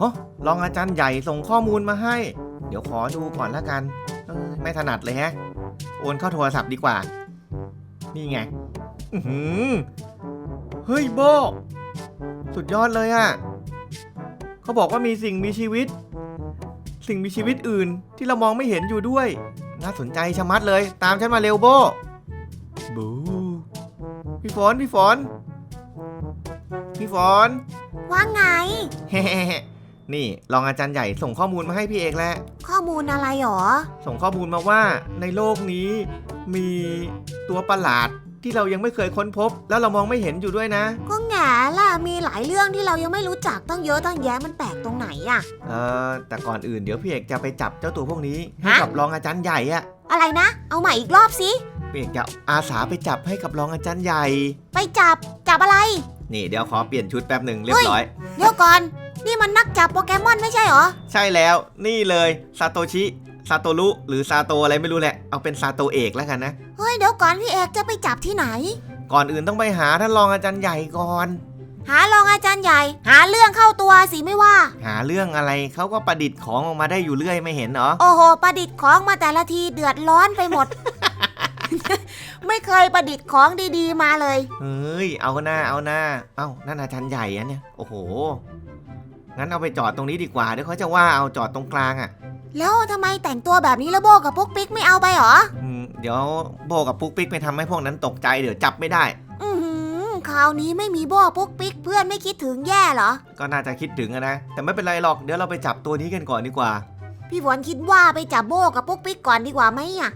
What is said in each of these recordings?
ฮะรองอาจารย์ใหญ่ส่งข้อมูลมาให้ เดี๋ยวขอดูก่อนละกันเออไม่ถนัดเลยแฮะ โอนเข้าโทรศัพท์ดีกว่า นี่ไงอือหือเฮ้ยโบ สุดยอดเลยอะ่ะ เขาบอกว่ามีสิ่งมีชีวิต สิ่งมีชีวิตอื่นที่เรามองไม่เห็นอยู่ด้วย น่าสนใจชะมัดเลย ตามฉันมาเร็วโบ บู พี่ฝนพี่ฝนพี่ฝนว่าไงเฮ้ๆ นี่รองอาจารย์ใหญ่ส่งข้อมูลมาให้พี่เอกแล้ว ข้อมูลอะไรหรอ ส่งข้อมูลมาว่าในโลกนี้มีตัวประหลาดที่เรายังไม่เคยค้นพบ แล้วเรามองไม่เห็นอยู่ด้วยนะ ก็แง่ล่ะ มีหลายเรื่องที่เรายังไม่รู้จักตั้งเยอะตั้งแยะมันแปลกตรงไหนอะเออแต่ก่อนอื่นเดี๋ยวพี่เอกจะไปจับเจ้าตัวพวกนี้ให้ฮะกับรองอาจารย์ใหญ่อะอะไรนะ เอาใหม่อีกรอบสิพี่เอกจะอาสาไปจับให้กับรองอาจารย์ใหญ่ ไปจับจับอะไร นี่เดี๋ยวขอเปลี่ยนชุดแป๊บหนึ่งเรียบร้อย เดี๋ยวก่อน นี่มันนักจับโปเกมอนไม่ใช่เหรอ ใช่แล้วนี่เลยซาโตชิซาโตรุหรือซาโตอะไรไม่รู้แหละ เอาเป็นซาโตเอกแล้วกันนะ เฮ้ยเดี๋ยวก่อนพี่เอกจะไปจับที่ไหน ก่อนอื่นต้องไปหาท่านรองอาจารย์ใหญ่ก่อน หารองอาจารย์ใหญ่ หาเรื่องเข้าตัวสิไม่ว่า หาเรื่องอะไรเขาก็ประดิษฐ์ของออกมาได้อยู่เรื่อยไม่เห็นเหรอ โอ้โห ประดิษฐ์ของมาแต่ละทีเดือดร้อนไปหมด ไม่เคยประดิษฐ์ของดีๆมาเลย เฮ้ย เอาหน้าเอาหน้า เอ้านั่นอาจารย์ใหญ่อะเนี่ย โอ้โห งั้นเอาไปจอดตรงนี้ดีกว่าเดี๋ยวเขาจะว่าเอาจอดตรงกลางอะ่ะแล้วทำไมแต่งตัวแบบนี้แล้วโบกับปุ๊กปิ๊กไม่เอาไปเหรออืมเดี๋ยวโบกับปุ๊กปิ๊กไปทำให้พวกนั้นตกใจเดี๋ยวจับไม่ได้ อือหือคราวนี้ไม่มีโบปุ๊กปิ๊กเพื่อนไม่คิดถึงแย่เหรอ ก็น่าจะคิดถึงอะนะ แต่ไม่เป็นไรหรอกเดี๋ยวเราไปจับตัวนี้กันก่อนดีกว่า พี่ฝนคิดว่าไปจับโบกับปุ๊กปิ๊กก่อนดีกว่าไหมอะ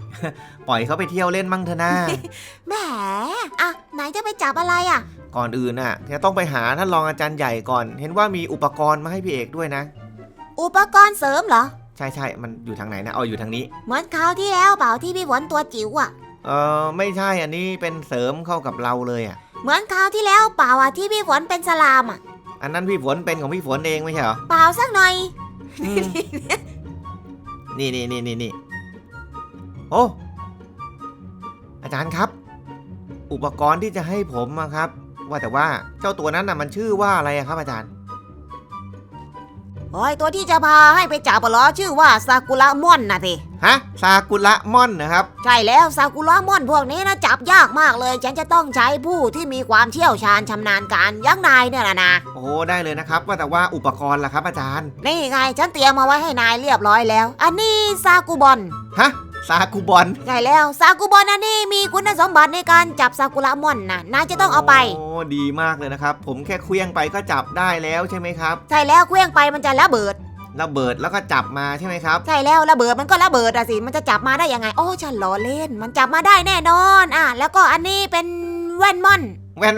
ปล่อยเขาไปเที่ยวเล่นมั่งเถอะนะ แหมอะไหนจะไปจับอะไรอะ ก่อนอื่นน่ะจะต้องไปหาท่านรองอาจารย์ใหญ่ก่อน เห็นว่ามีอุปกรณ์มาให้พี่เอกด้วยนะ อุปกรณ์เสริมเหรอ ใช่ใช่มันอยู่ทางไหนนะเอาอยู่ทางนี้ เหมือนคราวที่แล้วเปล่าที่พี่ฝนตัวจิ๋วอะ เออไม่ใช่อันนี้เป็นเสริมเข้ากับเราเลยอะ เหมือนคราวที่แล้วเปล่าอะที่พี่ฝนเป็นสลามอะ อันนั้นพี่ฝนเป็นของพี่ฝนเองไม่ใช่เหรอ เปล่าสักหน่อยอืม นี่นี่นี่นี่นี่โอ้อาจารย์ครับ อุปกรณ์ที่จะให้ผมอะครับ ว่าแต่ว่าเจ้าตัวนั้นน่ะมันชื่อว่าอะไรอะครับอาจารย์ โอ้ยตัวที่จะพาให้ไปจับอะเหรอชื่อว่าซากุระม่อนนะสิ ฮะซากุระม่อนนะครับ ใช่แล้วซากุระม่อนพวกนี้นะจับยากมากเลย ฉันจะต้องใช้ผู้ที่มีความเชี่ยวชาญชำนาญการอยังนายเนี่ยแหละนะโอ้ได้เลยนะครับว่าแต่ว่าอุปกรณ์ล่ะครับอาจารย์ นี่ไงฉันเตรียมมาไว้ให้นายเรียบร้อยแล้ว อันนี้ซากุบอนฮะซากุบอลใช่แล้วซากุบอนอันนี้มีคุณสมบัติในการจับซากุระม่อนนะนายจะต้องเอาไปโอ้ดีมากเลยนะครับ ผมแค่เคลี้ยงไปก็จับได้แล้วใช่ไหมครับ ใช่แล้วเคลื่องไปมันจะระเบิด ระเบิดแล้วก็จับมาใช่ไหมครับ ใช่แล้วระเบิดมันก็ระเบิดอะสิมันจะจับมาได้ยังไงโอ้ฉันล้อเล่น มันจับมาได้แน่นอนอะแล้วก็อันนี้เป็นแว่นม่อนแว่น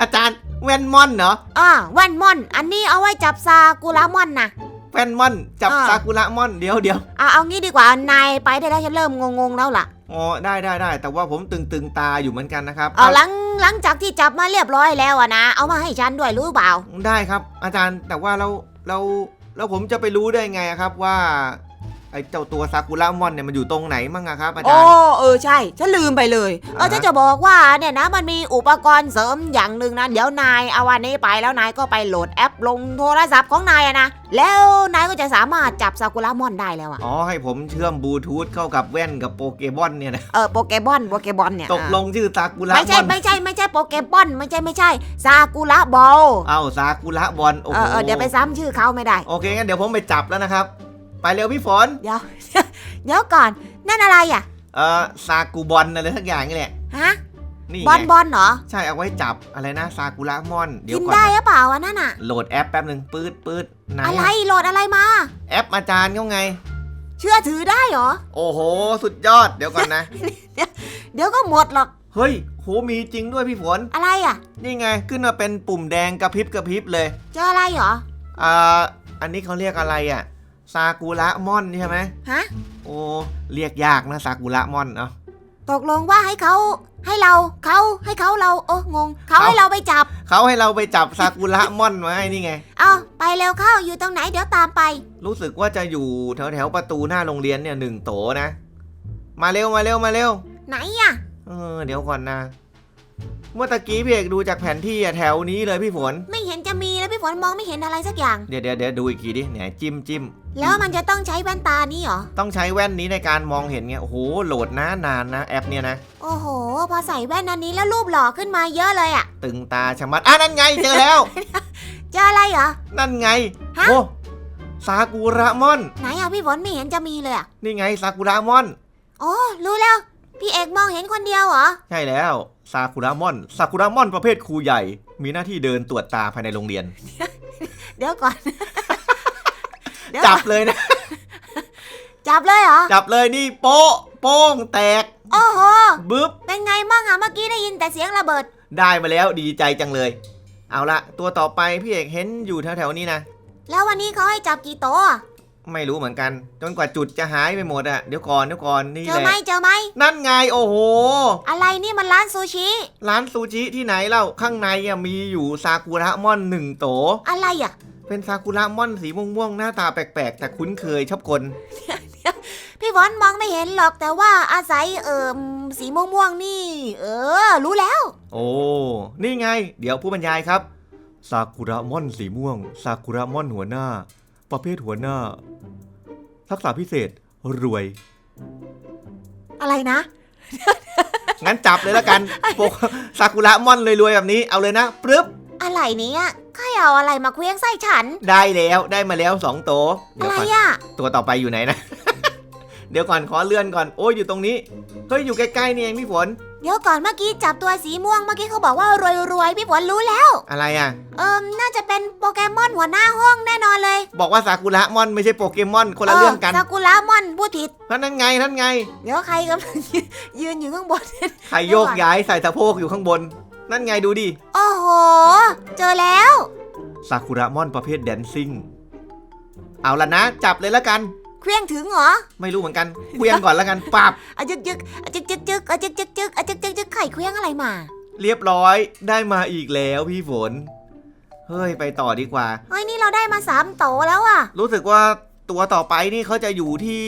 อาจารย์แว่นม่อนเหรออ่าแว่นม่อน อันนี้เอาไว้จับซากุระม่อนนะ แว่นม่อนจับอ่า ซากุระม่อนเดี๋ยวเดี๋ยว อะเอางี้ดีกว่านายไปได้แล้วฉันเริ่มงงๆแล้วล่ะ อ๋อได้ได้ได้แต่ว่าผมตึงตึงตาอยู่เหมือนกันนะครับเอาหลังหลังจากที่จับมาเรียบร้อยแล้วอะนะ เอามาให้ฉันด้วยรู้เปล่า ได้ครับ อาจารย์แต่ว่าเราเราแล้วผมจะไปรู้ได้ไงอะครับว่า ไอ้เจ้าตัวซากุระม่อนเนี่ยมันอยู่ตรงไหนมั่งอะครับอาจาโอ้รย์ เออใช่ ฉันลืมไปเลย เอออ่าฮะ ฉันจะบอกว่าเนี่ยนะมันมีอุปกรณ์เสริมอย่างหนึ่งนะ เดี๋ยวนายเอาวันนี้ไปแล้วนายก็ไปโหลดแอปลงโทรศัพท์ของนายอะนะ แล้วนายก็จะสามารถจับซากุระม่อนได้แล้วอะอ๋อให้ผมเชื่อมบลูทูธเข้ากับแว่นกับโปเกมอนเนี่ยนะ เออโปเกมอนโปเกมอนเนี่ยตกลงชื่อซากุระไม่ม่ใช่อนไม่ใช่ไม่ใช่โปเกมอนไม่ใช่ไม่ใช่ซากุระบอลเอ้าซากุระบอลโอ้เอโหอเออเดี๋ยวไปซ้ำชื่อเขาไม่ได้ โอเคงั้นเดี๋ยวผมไปจับแล้วนะครับ ไปเร็วพี่ฝน เดี๋ยว เดี๋ยวก่อน นั่นอะไรอะ เออซากุบอลอะไรสักอย่างนี่แหละ ฮะ นี่บอลไงบอลเหรอ ใช่เอาไว้จับอะไรนะซากุระม่อน เดี๋ยกิวนก่อนได้นะหรือเปล่าอันนั่นอะ โหลดแอปแป๊บหนึ่งปืดปืดไหนอะไรอะโหลดอะไรมา แอปอาจารย์เขาไง เชื่อถือได้เหรอ โอ้โห สุดยอดเดี๋ยวก่อนนะ เดี๋ยวก็หมดหรอก เฮ้ยโหมีจริงด้วยพี่ฝน อะไรอะ นี่ไงขึ้นมาเป็นปุ่มแดงกระพริบกระพริบเลย เจออะไรเหรอ อ่า อันนี้เขาเรียกอะไรอะ ซากุระม่อนใช่ไหมฮะ โอ้เรียกยากนะซากุระม่อนเนาะ ตกลงว่าให้เขาให้เราเขาให้เขาเราโอ้งงเขาเขา ให้เราไปจับ เขาให้เราไปจับซากุระม่อนมาให้นี่ไง เอาไปเร็วเข้าอยู่ตรงไหนเดี๋ยวตามไป รู้สึกว่าจะอยู่แถวแถวๆประตูหน้าโรงเรียนเนี่ยหนึ่งโตนะ มาเร็วมาเร็วมาเร็ว ไหนอะเออเดี๋ยวก่อนนะ เมื่อตะกี้พี่เอกดูจากแผนที่อะแถวนี้เลยพี่ฝน ไม่เห็นจะมีแล้วพี่ พี่ฝนมองไม่เห็นอะไรสักอย่าง เดี๋ยวเดี๋ยวเดี๋ยวดูอีกทีดิเนี่ยจิ้มจิ้มแล้วมันจะต้องใช้แว่นตานี้เหรอ ต้องใช้แว่นนี้ในการมองเห็นไงโอ้โหโหลดนะนานนะแอปเนี่ยนะ โอ้โห พอใส่แว่นอันนี้แล้วรูปหล่อขึ้นมาเยอะเลยอะตึงตาชะมัดอะนั่นไงเจอแล้ว เจออะไรเหรอ นั่นไงฮะ โอ้ซากุระมอน ไหนอะพี่ฝนไม่เห็นจะมีเลยอะนี่ไงซากุระมอน โอ้รู้แล้ว พี่เอกมองเห็นคนเดียวเหรอ ใช่แล้วซากุระมอนซากุระมอนประเภทครูใหญ่ มีหน้าที่เดินตรวจตาภายในโรงเรียน เดี๋ยวก่อน เดี๋ยวจับเลยนะ จับเลยเหรอ จับเลยนี่โป๊ะโป้งแตก โอ้โห บึ๊บ เป็นไงมั่งอะเมื่อกี้ได้ยินแต่เสียงระเบิด ได้มาแล้วดีใจจังเลย เอาละตัวต่อไปพี่เอกเห็นอยู่แถวๆนี้นะ แล้ววันนี้เขาให้จับกี่โต๊ะอะ ไม่รู้เหมือนกันจนกว่าจุดจะหายไปหมดอะเดี๋ยวก่อนเดี๋ยวก่อนนี่เจแหอไหมละเจอไหมนั่นไงโอ้โห อะไรนี่มันร้านซูชิร้านซูชิที่ไหนเล่าข้างในอะมีอยู่ซากุระม่อนหนึ่งโต อะไรอะเป็นซากุระม่อนสีม่วงๆหน้าตาแปลกๆ แต่คุ้นเคยชอบกลพี่ฝนมองไม่เห็นหรอกแต่ว่าอาศัยเอิมสีม่วงๆนี่ เออ รู้แล้ว โอ้นี่ไง เดี๋ยวผู้บรรยายครับซากุระม่อนสีม่วงซากุระม่อนหัวหน้า ประเภทหัวหน้า ทักษะพิเศษรวย อะไรนะ งั้นจับเลยแล้วกันโปกซากุระม่อนรวยๆแบบนี้ เอาเลยนะปึ๊บ อะไรเนี้ยใครเอาอะไรมาเคลี้ยงใส่ฉัน ได้แล้วได้มาแล้วสองโตวเดี๋อะยวไรก่อนอะตัวต่อไปอยู่ไหนนะ เดี๋ยวก่อนขอเลื่อนก่อน โอ้ยอยู่ตรงนี้ เฮ้ยอยู่ใกล้ๆนี่เองพี่ฝน เดี๋ยวก่อนเมื่อกี้จับตัวสีม่วงเมื่อกี้เขาบอกว่ารวยๆพี่ฝนรู้แล้ว อะไรอะ เอิมน่าจะเป็นโปเกมอนหัวหน้าห้องแน่นอนเลยบอกว่าซากุระม่อนไม่ใช่โปเกมอนคนละเรื่องกันซากุระมอนพูดผิดเพราะนั่นไงนั่นไง เดี๋ยวใครกำลังยืนอยู่ข้างบน ใครโยกย้ายใส่สะโพกอยู่ข้างบน นั่นไงดูดิ โอ้โห เจอแล้วซากุระม่อนประเภทแดนซิ่ง เอาละนะ จับเลยละกัน เคลี้ยงถึงเหรอไม่รู้เหมือนกันเควียงก่อนละกันปับอะจึกจึกอะจึกจึกจึกอะจึกจึกจึกอะจึกจึกจึกไข่เคลี้ยงอะไรมา เรียบร้อยได้มาอีกแล้วพี่ฝน เฮ้ยไปต่อดีกว่า เฮ้ยนี่เราได้มาสามโตแล้วอะรู้สึกว่าตัวต่อไปนี่เขาจะอยู่ที่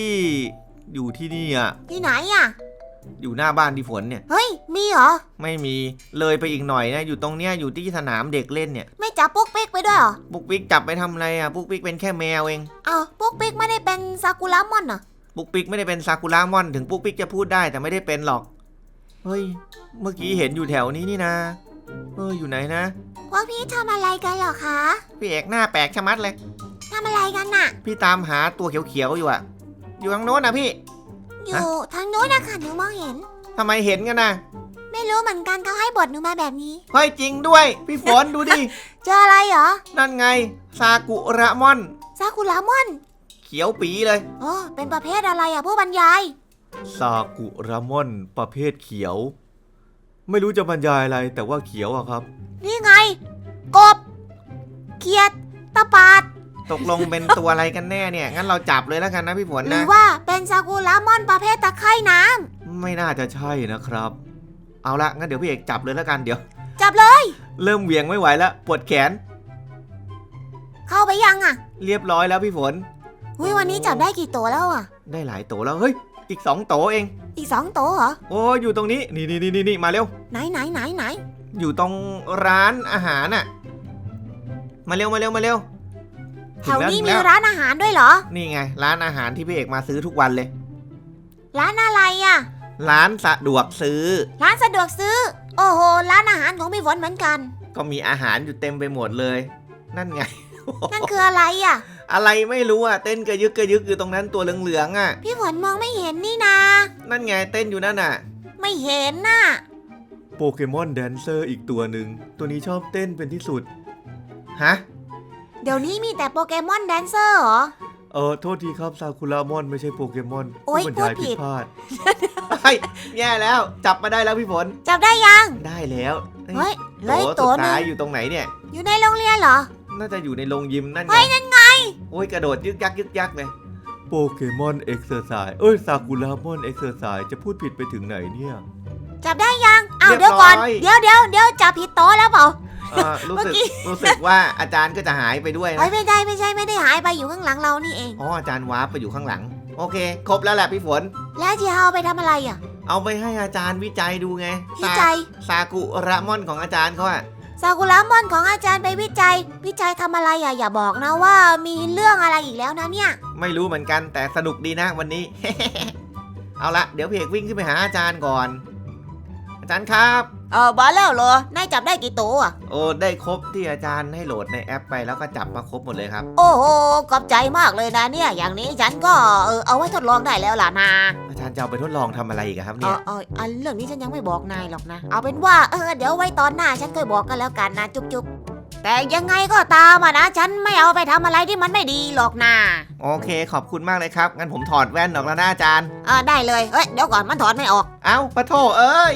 อยู่ที่นี่อะที่ไหนอะ อยู่หน้าบ้านพี่ฝนเนี่ย เฮ้ย มีเหรอ ไม่มีเลยไปอีกหน่อยนะอยู่ตรงเนี้ยอยู่ที่สนามเด็กเล่นเนี่ยไม่จับปุ๊กปิ๊กไปด้วยเหรอปุ๊กปิ๊กจับไปทำอะไรอะปุ๊กปิ๊กเป็นแค่แมวเองอ้าวปุ๊กปิ๊กไม่ได้เป็นซากุระมอนเหรอปุ๊กปิ๊กไม่ได้เป็นซากุระมอนถึงปุ๊กปิ๊กจะพูดได้แต่ไม่ได้เป็นหรอกเฮ้ยเมื่อกี้เห็นอยู่แถวนี้นี่นะเอออยู่ไหนนะพวกพี่ทำอะไรกันเหรอคะพี่เอกหน้าแปลกชะมัดเลย ทำอะไรกันน่ะ พี่ตามหาตัวเขียวๆอยู่อะอยู่ทางโน้นนะพี่ อยู่ทางโน้นนะคะหนูมองเห็น ทำไมเห็นกันนะไม่รู้เหมือนกันเขาให้บทหนูมาแบบนี้ เฮ้ยจริงด้วย พี่ฝนดูดิ เจออะไรเหรอนั่นไง ซากุระมอน ซากุระมอนเขียวปีเลย โอ้เป็นประเภทอะไรอะผู้บรรยาย ซากุระมอนประเภทเขียว ไม่รู้จะบรรยายอะไรแต่ว่าเขียวอะครับ นี่ไง กบ เขียด ตะปาด ตกลงเป็นตัวอะไรกันแน่เนี่ย งั้นเราจับเลยแล้วกันนะพี่ฝนหรืนะ อว่าเป็นซากุระมอนประเภทตะไคร่น้ไม่น่าจะใช่นะครับ เอาละงั้นเดี๋ยวพี่เอกจับเลยแล้วกันเดี๋ยวำจับเลย เริ่มเหวี่ยงไม่ไหวแล้วปวดแขนเข้าไปยังอะเรียบร้อยแล้วพี่ฝน หุยวันนี้จับได้กี่ตัวแล้วอะได้หลายโตแล้วเฮ้ยอีกสองโตเอง อีกสองตัวเหรอ โอ้อยู่ตรงนี้นี่นี่นี่นี่มาเร็ว ไหนไหนไหนไหนอยู่ตรงร้านอาหารน่ะ มาเร็วมาเร็วมาเร็ว แถวนี้ถึงมีแล้วร้านอาหารด้วยเหรอ นี่ไง ร้านอาหารที่พี่เอกมาซื้อทุกวันเลย ร้านอะไรอะร้านสะดวกซื้อ ร้านสะดวกซื้อ โอ้โห ร้านอาหารของพี่ฝนเหมือนกัน ก็มีอาหารอยู่เต็มไปหมดเลย นั่นไง นั่นคืออะไรอะอะไรไม่รู้อะ เต้นกระยึกกระยึกอยู่ตรงนั้นตัวเหลืองๆอะ พี่ฝนมองไม่เห็นนี่นานั่นไงเต้นอยู่นั่นน่ะ ไม่เห็นน่ะ โปเกมอนแดนเซอร์อีกตัวหนึ่ง ตัวนี้ชอบเต้นเป็นที่สุด ฮะ เดี๋ยวนี้มีแต่โปเกมอนแดนเซอร์เหรอ เออโทษทีครับซากุระมอนไม่ใช่โปเกมอนโอ๊ยผู้บรรยายพูดผิผิด ดพลาดเฮ้ยแย่แล้วจับมาได้แล้วพี่ฝนจับได้ยัง ได้แล้วเฮ้ยเหลืโตออีกสุตัดวหนึท้ายงอยู่ตรงไหนเนี่ย อยู่ในโรงเรียนเหรอ น่าจะอยู่ในโรงยิมนั่นไงเฮ้ยนั่นไงโอ้ยกระโดดยึกยักยึกยักเลยโปเกมอนเอ็กซ์เซอร์ไซส์เอ้ยซากุระมอนเอ็กซ์เซอร์ไซส์จะพูดผิดไปถึงไหนเนี่ย จับได้ยัง อ้าวเรีเดี๋ยยบวก่อนร้อยเดี๋ยวเดี๋ยวเดี๋ยวจับผิดโต๊ะแล้วเปล่า เออรู้เมื่สึอกกี้รู้สึกว่าอาจารย์ก็จะหายไปด้วยเฮ้ยนะไม่ได้ไม่ใช่ไม่ได้หายไปอยู่ข้างหลังเรานี่เองอ๋ออาจารย์วาร์ปไปอยู่ข้างหลัง โอเค ครบแล้วแหละพี่ฝน แล้วจะเอาไปทำอะไรอะ เอาไปให้อาจารย์วิจัยดูไงวิจัยซากุระมอนของอาจารย์เขาอะซากุระมอนของอาจารย์ไปวิจัย วิจัยทำอะไรอะอย่าบอกนะว่ามีเรื่องอะไรอีกแล้วนะเนี่ย ไม่รู้เหมือนกันแต่สนุกดีนะวันนี้ เอาละเดี๋ยวเพกวิ่งขึ้นไปหาอาจารย์ก่อน อาจารย์ครับ เออบอลแล้วเหรอนายจับได้กี่ตัวอะโอ้ได้ครบที่อาจารย์ให้โหลดในแอปไปแล้วก็จับมาครบหมดเลยครับ โอ้โหขอบใจมากเลยนะเนี่ย อย่างนี้ฉันก็เออเอาไว้ทดลองได้แล้วล่ะนะอาจารย์จะเอาไปทดลองทำอะไรอีกอะครับเอเนี่ย อเอออันเรื่องนี้ฉันยังไม่บอกนายหรอกนะ เอาเป็นว่าเออเดี๋ยวไว้ตอนหน้าฉันค่อยบอกกันแล้วกันนะจุ๊บจุ๊บแต่ยังไงก็ตามอะนะฉันไม่เอาไปทำอะไรที่มันไม่ดีหรอกนะโอเคขอบคุณมากเลยครับ งั้นผมถอดแว่นออกแล้วนะอาจารย์ เออได้เลยเอ้ยเดี๋ยวก่อนมันถอดไม่ออก เอ้าปะโถเอ้ย